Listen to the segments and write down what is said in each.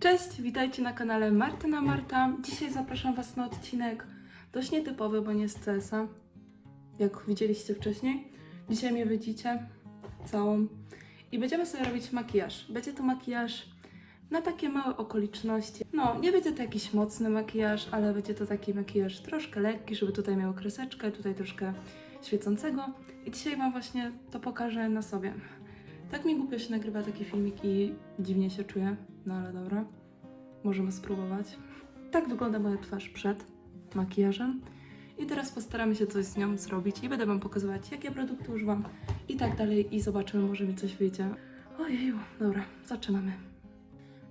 Cześć, witajcie na kanale Martyna Marta. Dzisiaj zapraszam Was na odcinek dość nietypowy, bo nie z CS-a, jak widzieliście wcześniej. Dzisiaj mnie widzicie całą i będziemy sobie robić makijaż. Będzie to makijaż na takie małe okoliczności. No, nie będzie to jakiś mocny makijaż, ale będzie to taki makijaż troszkę lekki, żeby tutaj miał kreseczkę, tutaj troszkę świecącego. I dzisiaj Wam właśnie to pokażę na sobie. Tak mi głupio się nagrywa taki filmik i dziwnie się czuję, no ale dobra. Możemy spróbować. Tak wygląda moja twarz przed makijażem. I teraz postaramy się coś z nią zrobić i będę Wam pokazywać, jakie produkty używam i tak dalej i zobaczymy, może mi coś wyjdzie. Ojeju, dobra, zaczynamy.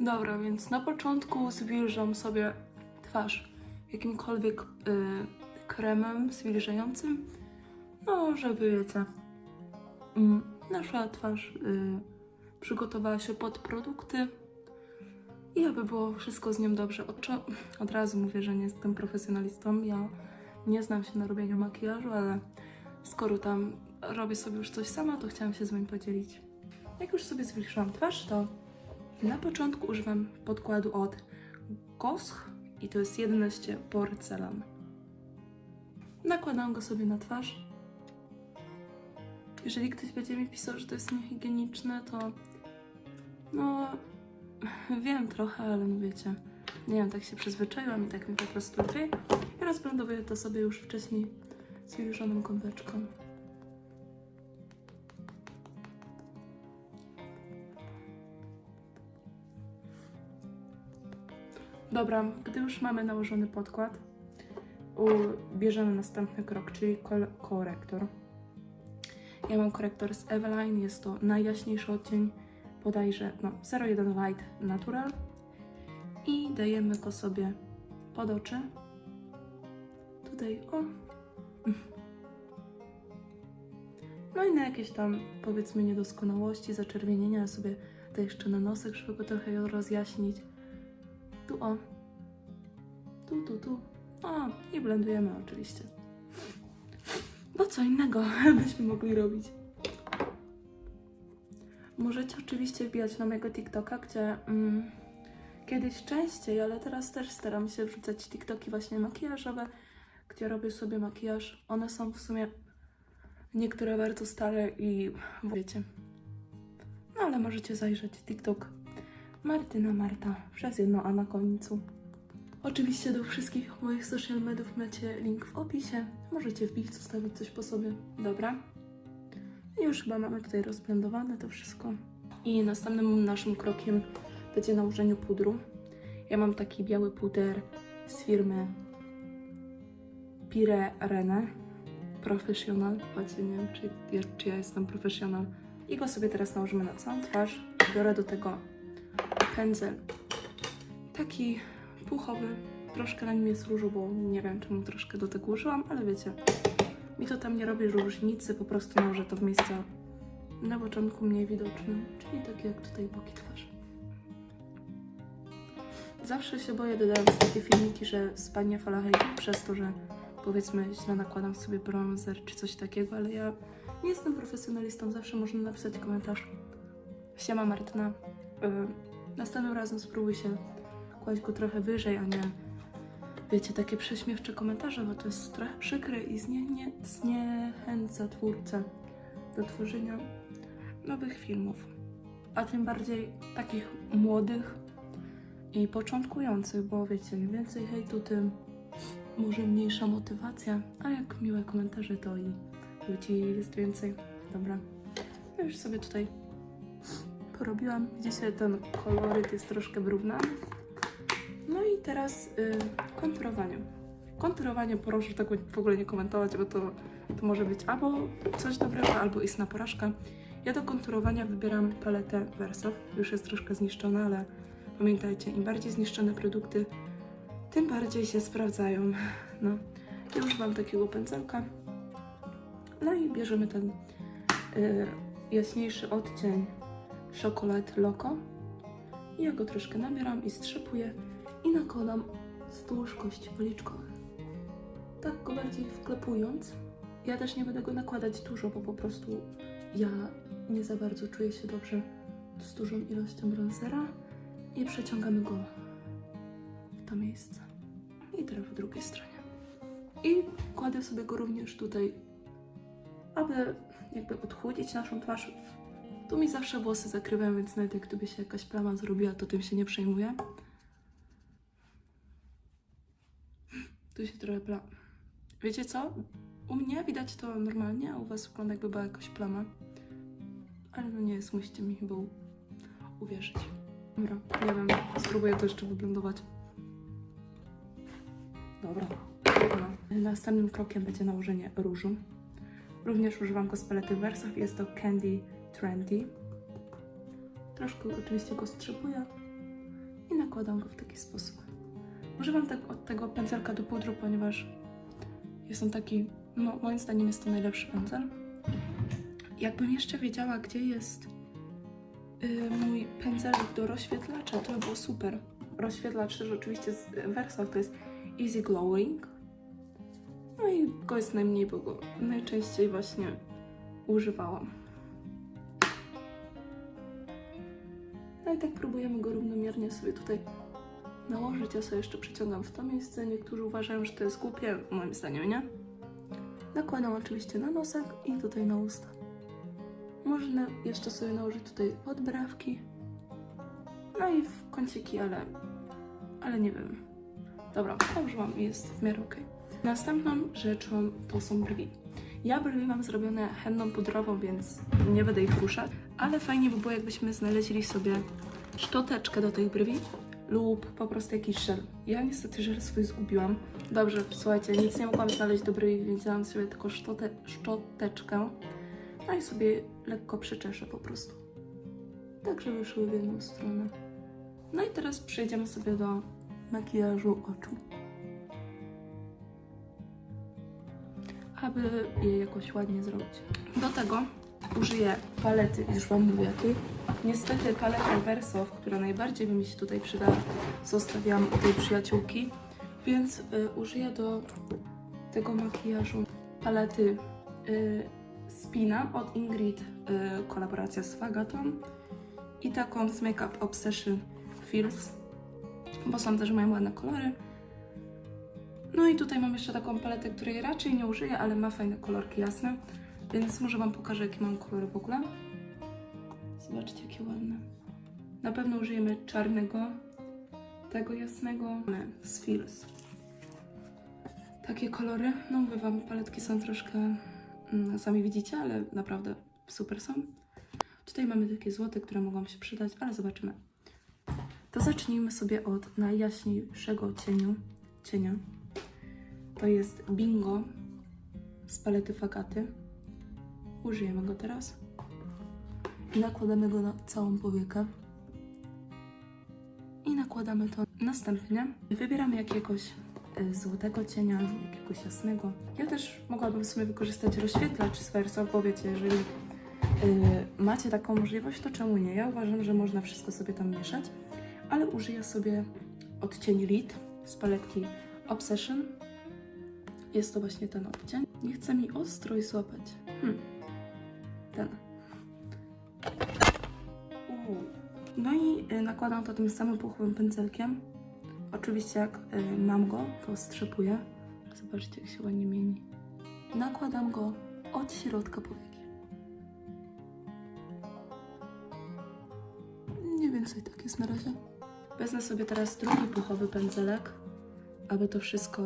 Dobra, więc na początku zwilżam sobie twarz jakimkolwiek y, kremem zwilżającym. No, żeby wiecie, mm, nasza twarz y, przygotowała się pod produkty i aby było wszystko z nią dobrze. Od, od razu mówię, że nie jestem profesjonalistą. Ja nie znam się na robieniu makijażu, ale skoro tam robię sobie już coś sama, to chciałam się z wami podzielić. Jak już sobie zwilżyłam twarz, to na początku używam podkładu od Gosch i to jest 11 porcelan. Nakładam go sobie na twarz. Jeżeli ktoś będzie mi pisał, że to jest niehigieniczne, to no wiem trochę, ale no wiecie, nie wiem, tak się przyzwyczaiłam i tak mi po prostu lepiej. I rozblendowuję to sobie już wcześniej zwilżoną kąpeczką. Dobra, gdy już mamy nałożony podkład, bierzemy następny krok, czyli korektor. Ja mam korektor z Eveline, jest to najjaśniejszy odcień, bodajże no, 01 Light Natural. I dajemy go sobie pod oczy. Tutaj, o. No i na jakieś tam, powiedzmy, niedoskonałości, zaczerwienienia sobie to jeszcze na nosek, żeby go trochę rozjaśnić. Tu, o. Tu, tu, tu. O, i blendujemy oczywiście. Bo co innego byśmy mogli robić. Możecie oczywiście wbijać na mojego TikToka, gdzie mm, kiedyś częściej, ale teraz też staram się wrzucać TikToki właśnie makijażowe, gdzie robię sobie makijaż. One są w sumie niektóre bardzo stare i wiecie. No ale możecie zajrzeć TikTok Martyna Marta przez jedno A na końcu. Oczywiście do wszystkich moich social mediów macie link w opisie. Możecie wbić, zostawić coś po sobie. Dobra. I już chyba mamy tutaj rozblendowane to wszystko. I następnym naszym krokiem będzie nałożenie pudru. Ja mam taki biały puder z firmy Pire Rene Professional. Choć nie wiem, czy ja, czy ja jestem profesjonal. I go sobie teraz nałożymy na całą twarz. Biorę do tego pędzel taki puchowy. Troszkę na nim jest różu, bo nie wiem czemu troszkę do tego użyłam, ale wiecie, mi to tam nie robi różnicy, po prostu nałożę to w miejsca na początku mniej widoczne, czyli takie jak tutaj boki twarzy. Zawsze się boję dodając takie filmiki, że spadnie fala hejtu przez to, że powiedzmy źle nakładam sobie bronzer czy coś takiego, ale ja nie jestem profesjonalistą, zawsze można napisać komentarz. Siema Martyna, yy, następnym razem spróbuj się kłaść go trochę wyżej, a nie wiecie, takie prześmiewcze komentarze, bo to jest trochę przykre i znie, nie, zniechęca twórcę do tworzenia nowych filmów. A tym bardziej takich młodych i początkujących, bo wiecie, im więcej hejtu, tym może mniejsza motywacja, a jak miłe komentarze, to i ludzi jest więcej. Dobra, już sobie tutaj porobiłam. Dzisiaj ten koloryt jest troszkę wyrównany. Teraz y, konturowanie. Konturowanie proszę tego w ogóle nie komentować, bo to, to może być albo coś dobrego, albo istna porażka. Ja do konturowania wybieram paletę Verso. Już jest troszkę zniszczona, ale pamiętajcie, im bardziej zniszczone produkty, tym bardziej się sprawdzają. No, ja używam takiego pędzelka. No i bierzemy ten y, jaśniejszy odcień Chocolate Loco. I ja go troszkę nabieram i strzepuję i nakładam wzdłuż kości policzkowych. Tak go bardziej wklepując. Ja też nie będę go nakładać dużo, bo po prostu ja nie za bardzo czuję się dobrze z dużą ilością bronzera. i przeciągamy go w to miejsce. I teraz w drugiej stronie. I kładę sobie go również tutaj, aby jakby odchudzić naszą twarz. Tu mi zawsze włosy zakrywają, więc nawet jak tu by się jakaś plama zrobiła, to tym się nie przejmuję. Tu się trochę pla... Wiecie co? U mnie widać to normalnie, a u was wygląda jakby była jakaś plama. Ale no nie jest, musicie mi chyba uwierzyć. Dobra, nie wiem, spróbuję to jeszcze wyglądować. Dobra. Dobra. Następnym krokiem będzie nałożenie różu. Również używam go z palety Versace, jest to Candy Trendy. Troszkę oczywiście go strzypuję i nakładam go w taki sposób. Używam tak, od tego pędzelka do pudru, ponieważ jest on taki, no moim zdaniem jest to najlepszy pędzel. Jakbym jeszcze wiedziała, gdzie jest y, mój pędzelek do rozświetlacza, to by było super. Rozświetlacz też oczywiście z Versace to jest Easy Glowing. No i go jest najmniej, bo go najczęściej właśnie używałam. No i tak próbujemy go równomiernie sobie tutaj nałożyć. Ja sobie jeszcze przyciągam w to miejsce. Niektórzy uważają, że to jest głupie, moim zdaniem nie. Nakładam oczywiście na nosek i tutaj na usta. Można jeszcze sobie nałożyć tutaj podbrawki. No i w kąciki, ale, ale nie wiem. Dobra, nałożyłam i jest w miarę ok. Następną rzeczą to są brwi. Ja brwi mam zrobione henną pudrową, więc nie będę ich ruszać, ale fajnie by było, jakbyśmy znaleźli sobie szczoteczkę do tych brwi lub po prostu jakiś żel. Ja niestety żel swój zgubiłam. Dobrze, słuchajcie, nic nie mogłam znaleźć do brwi, więc dałam sobie tylko szczotę, szczoteczkę. No i sobie lekko przeczeszę po prostu. Tak, żeby szły w jedną stronę. No i teraz przejdziemy sobie do makijażu oczu. Aby je jakoś ładnie zrobić. Do tego użyję palety, już Wam mówię jakiej. Niestety paletę Versof, która najbardziej by mi się tutaj przydała, zostawiłam u tej przyjaciółki, więc y, użyję do tego makijażu palety y, Spina od Ingrid, y, kolaboracja z Fagatą i taką z Makeup Obsession Feels, bo sądzę, że mają ładne kolory. No i tutaj mam jeszcze taką paletę, której raczej nie użyję, ale ma fajne kolorki jasne, więc może Wam pokażę, jakie mam kolory w ogóle. Zobaczcie, jakie ładne. Na pewno użyjemy czarnego, tego jasnego z Feels. Takie kolory. No mówię Wam, paletki są troszkę, mm, sami widzicie, ale naprawdę super są. Tutaj mamy takie złote, które mogą się przydać, ale zobaczymy. To zacznijmy sobie od najjaśniejszego cieniu, cienia. To jest Bingo z palety Fagaty. Użyjemy go teraz. Nakładamy go na całą powiekę. I nakładamy to następnie. Wybieramy jakiegoś y, złotego cienia, jakiegoś jasnego. Ja też mogłabym sobie wykorzystać rozświetlacz z Verso, bo wiecie, jeżeli y, macie taką możliwość, to czemu nie? Ja uważam, że można wszystko sobie tam mieszać, ale użyję sobie odcień Lit z paletki Obsession. Jest to właśnie ten odcień. Nie chce mi ostro i złapać. Hmm. Nakładam to tym samym puchowym pędzelkiem. Oczywiście jak y, mam go, to strzepuję. Zobaczcie, jak się ładnie mieni. Nakładam go od środka powieki. Mniej więcej tak jest na razie. Wezmę sobie teraz drugi puchowy pędzelek, aby to wszystko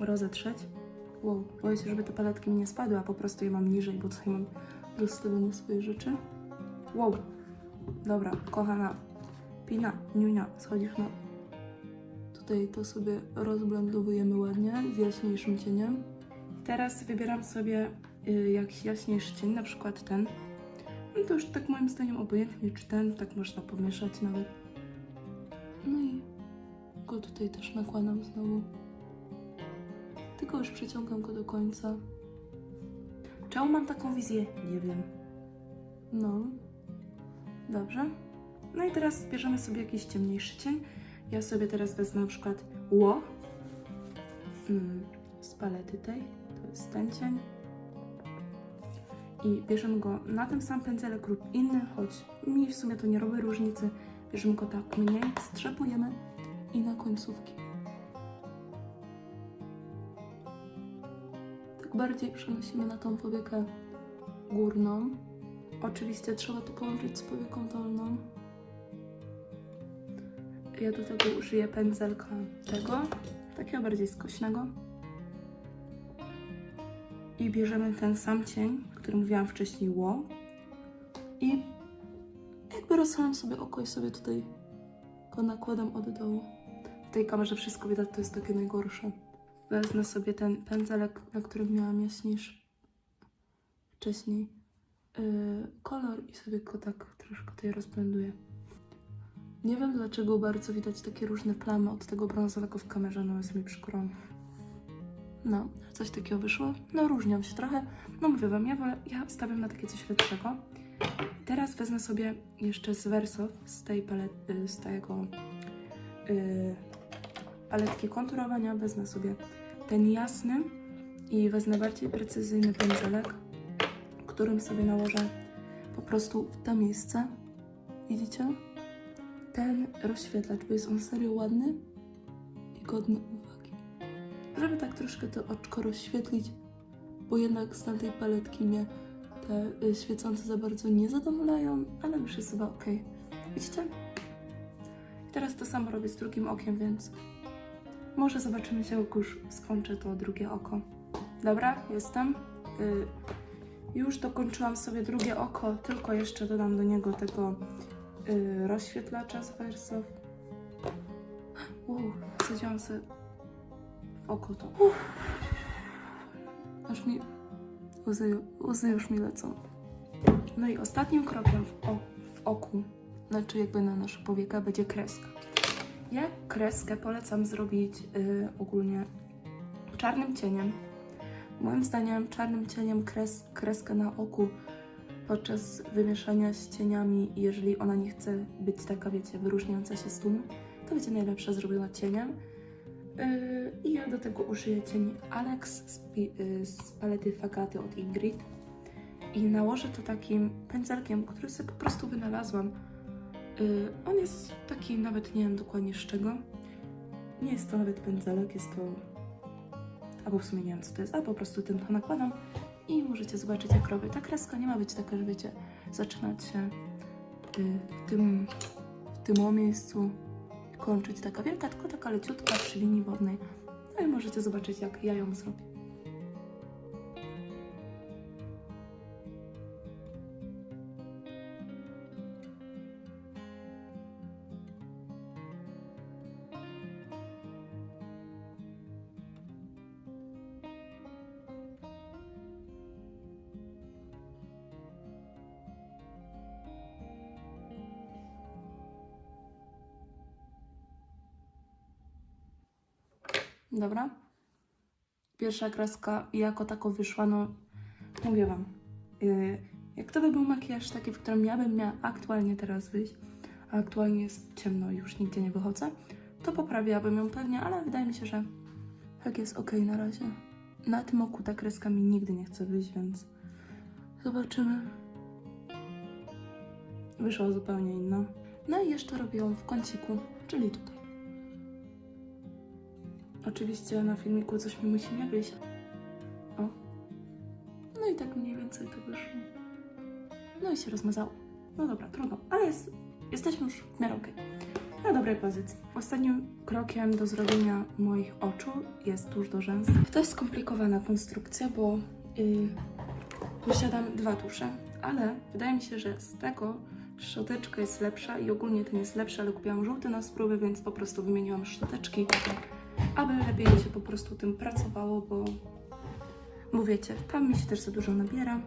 rozetrzeć. Wow, boję się, żeby te paletki mi nie spadły, a po prostu je mam niżej, bo tutaj mam rozstawione swoje rzeczy. Wow, dobra, kochana, Pina, Niunia, schodzisz na... Tutaj to sobie rozblendowujemy ładnie z jaśniejszym cieniem. Teraz wybieram sobie y, jakiś jaśniejszy cień, na przykład ten. No to już tak moim zdaniem obojętnie, czy ten, tak można pomieszać nawet. No i go tutaj też nakładam znowu. Tylko już przeciągam go do końca. Czemu mam taką wizję? Nie wiem. No. Dobrze. No i teraz bierzemy sobie jakiś ciemniejszy cień. Ja sobie teraz wezmę na przykład ło mm, z palety tej. To jest ten cień. I bierzemy go na ten sam pędzelek lub inny, choć mi w sumie to nie robi różnicy. bierzemy go tak mniej, strzepujemy i na końcówki. Tak bardziej przenosimy na tą powiekę górną. Oczywiście trzeba to połączyć z powieką dolną. Ja do tego użyję pędzelka tego, takiego bardziej skośnego. I bierzemy ten sam cień, który mówiłam wcześniej, ło. I jakby rozsuwam sobie oko i sobie tutaj go nakładam od dołu. W tej kamerze wszystko widać, to jest takie najgorsze. Wezmę sobie ten pędzelek, na którym miałam jaśniejszy wcześniej yy, kolor i sobie go tak troszkę tutaj rozblenduję. Nie wiem dlaczego bardzo widać takie różne plamy od tego brązowego w kamerze, no jest mi przykro. No, coś takiego wyszło. No różnią się trochę. No mówię wam, ja, wolę, ja stawiam na takie coś lepszego. Teraz wezmę sobie jeszcze z Verso, z tej palety, z tego yy, paletki konturowania, wezmę sobie ten jasny i wezmę bardziej precyzyjny pędzelek, którym sobie nałożę po prostu w to miejsce. Widzicie? Ten rozświetlacz, bo jest on serio ładny i godny uwagi. Żeby tak troszkę to oczko rozświetlić, bo jednak z tamtej paletki mnie te y, świecące za bardzo nie zadowalają, ale już jest chyba ok. Widzicie? I teraz to samo robię z drugim okiem, więc może zobaczymy się, jak już skończę to drugie oko. Dobra, jestem. Y, już dokończyłam sobie drugie oko, tylko jeszcze dodam do niego tego y, rozświetlacza z Verso. Wow, wsadziłam sobie w oko to. Uff. Aż mi łzy, łzy już mi lecą. No i ostatnim krokiem w, o, w oku, znaczy jakby na naszą powiekę, będzie kreska. Ja kreskę polecam zrobić y, ogólnie czarnym cieniem. Moim zdaniem czarnym cieniem kres, kreskę na oku podczas wymieszania z cieniami, jeżeli ona nie chce być taka, wiecie, wyróżniająca się z tłumu, to będzie najlepsze zrobiona cieniem. Yy, I ja do tego użyję cieni Alex z, yy, z palety Fagaty od Ingrid. I nałożę to takim pędzelkiem, który sobie po prostu wynalazłam. Yy, on jest taki, nawet nie wiem dokładnie z czego. Nie jest to nawet pędzelek, jest to... Albo w sumie nie wiem co to jest, a po prostu tym to nakładam. I możecie zobaczyć jak robię. Ta kreska nie ma być taka, że wiecie, zaczynać się yy, w tym, w tym miejscu kończyć taka wielka, tylko taka leciutka przy linii wodnej. No i możecie zobaczyć, jak ja ją zrobię. Dobra. Pierwsza kreska jako tako wyszła, no mówię wam. Yy, jak to by był makijaż taki, w którym ja bym miała aktualnie teraz wyjść, a aktualnie jest ciemno i już nigdzie nie wychodzę, to poprawiłabym ją pewnie, ale wydaje mi się, że tak jest ok na razie. Na tym oku ta kreska mi nigdy nie chce wyjść, więc zobaczymy. Wyszła zupełnie inna. No i jeszcze robię ją w kąciku, czyli tutaj. Oczywiście na filmiku coś mi musi nie wyjść. O. No i tak mniej więcej to wyszło. No i się rozmazało. No dobra, trudno, ale jest, jesteśmy już w miarę okej. Na dobrej pozycji. Ostatnim krokiem do zrobienia moich oczu jest tusz do rzęs. To jest skomplikowana konstrukcja, bo yy, posiadam dwa tusze, ale wydaje mi się, że z tego szczoteczka jest lepsza i ogólnie ten jest lepszy, ale kupiłam żółty na spróbę, więc po prostu wymieniłam szczoteczki aby lepiej się po prostu tym pracowało, bo bo wiecie, tam mi się też za dużo nabiera.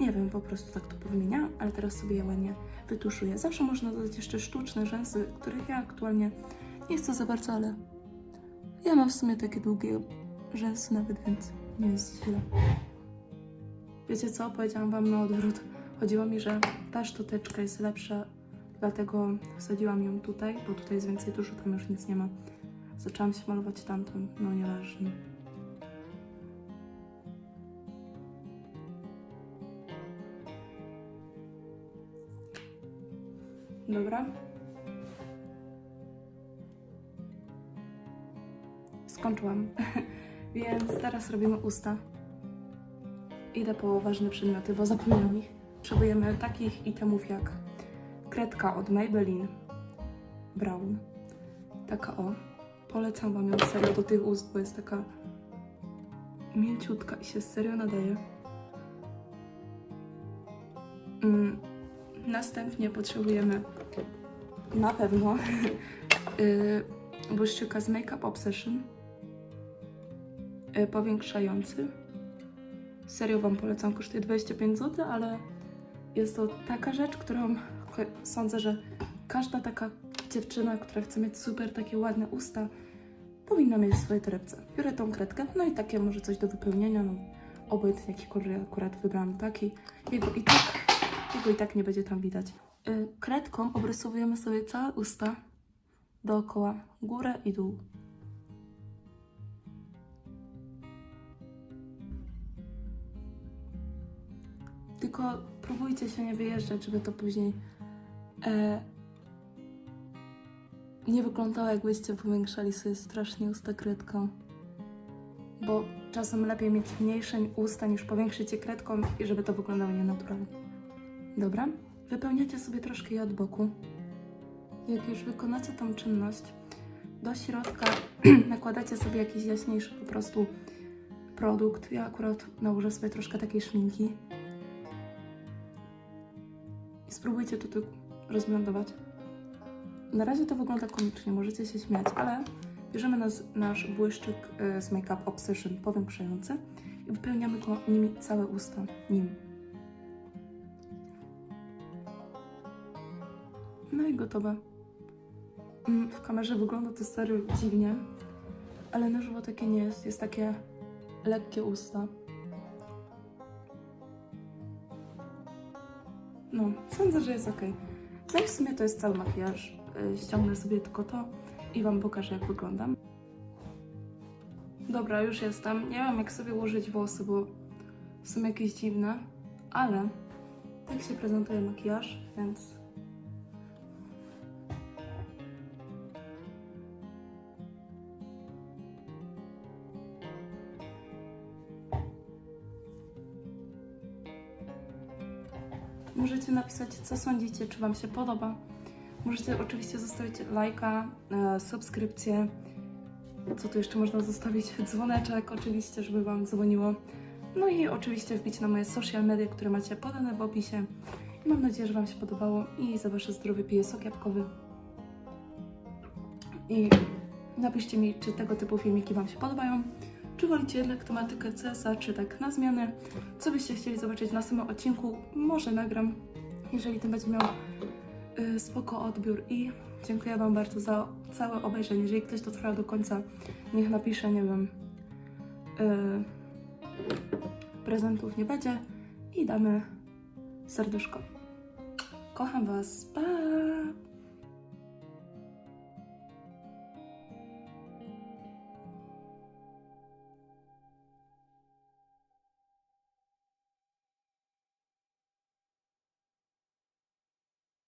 Nie wiem, po prostu tak to powymieniałam, ale teraz sobie je ładnie wytuszuję. Zawsze można dodać jeszcze sztuczne rzęsy, których ja aktualnie nie chcę za bardzo, ale ja mam w sumie takie długie rzęsy nawet, więc nie jest źle. Wiecie co? Powiedziałam wam na odwrót. Chodziło mi, że ta szczoteczka jest lepsza, dlatego wsadziłam ją tutaj, bo tutaj jest więcej tuszu, tam już nic nie ma. Zaczęłam się malować tamtą, no nieważne. Dobra. Skończyłam. Więc teraz robimy usta. Idę po ważne przedmioty, bo zapomniałam ich. Potrzebujemy takich itemów jak kredka od Maybelline Brown. Taka o. Polecam Wam ją serio do tych ust, bo jest taka mięciutka i się serio nadaje. Mm, Następnie potrzebujemy na pewno yy, błyszczyka z Make Up Obsession yy, powiększający. Serio Wam polecam, kosztuje 25 zł, ale jest to taka rzecz, którą sądzę, że każda taka dziewczyna, która chce mieć super takie ładne usta, powinna mieć w swojej torebce. Biorę tą kredkę, no i takie może coś do wypełnienia, no obojętnie jaki kolor akurat wybrałam taki. Jego i tak, jego i tak nie będzie tam widać. Y, kredką obrysowujemy sobie całe usta dookoła, górę i dół. Tylko próbujcie się nie wyjeżdżać, żeby to później e, nie wyglądało jakbyście powiększali sobie strasznie usta kredką. Bo czasem lepiej mieć mniejsze usta niż powiększyć je kredką i żeby to wyglądało nienaturalnie. Dobra? Wypełniacie sobie troszkę je od boku. Jak już wykonacie tą czynność, do środka nakładacie sobie jakiś jaśniejszy po prostu produkt. Ja akurat nałożę sobie troszkę takiej szminki. I spróbujcie to tu rozblendować. Na razie to wygląda komicznie, możecie się śmiać, ale bierzemy nas, nasz błyszczyk y, z Make Up Obsession powiększający i wypełniamy go nimi całe usta. Nim. No i gotowe. Mm, W kamerze wygląda to serio dziwnie, ale na żywo takie nie jest. Jest takie lekkie usta. No, sądzę, że jest ok. No i w sumie to jest cały makijaż. Y, Ściągnę sobie tylko to i Wam pokażę, jak wyglądam. Dobra, już jestem. Nie wiem, jak sobie ułożyć włosy, bo są jakieś dziwne, ale tak się prezentuje makijaż, więc Możecie napisać, co sądzicie, czy Wam się podoba. Możecie oczywiście zostawić lajka, e, subskrypcję. Co tu jeszcze można zostawić? Dzwoneczek oczywiście, żeby Wam dzwoniło. No i oczywiście wbić na moje social media, które macie podane w opisie. I mam nadzieję, że Wam się podobało i za Wasze zdrowie piję sok jabłkowy. I napiszcie mi, czy tego typu filmiki Wam się podobają. Czy wolicie jednak tematykę CSA, czy tak na zmianę? Co byście chcieli zobaczyć w następnym odcinku? Może nagram, jeżeli ten będzie miał spoko odbiór. I dziękuję Wam bardzo za całe obejrzenie. Jeżeli ktoś dotrwał do końca, niech napisze, nie wiem, y, prezentów nie będzie i damy serduszko. Kocham Was. Pa!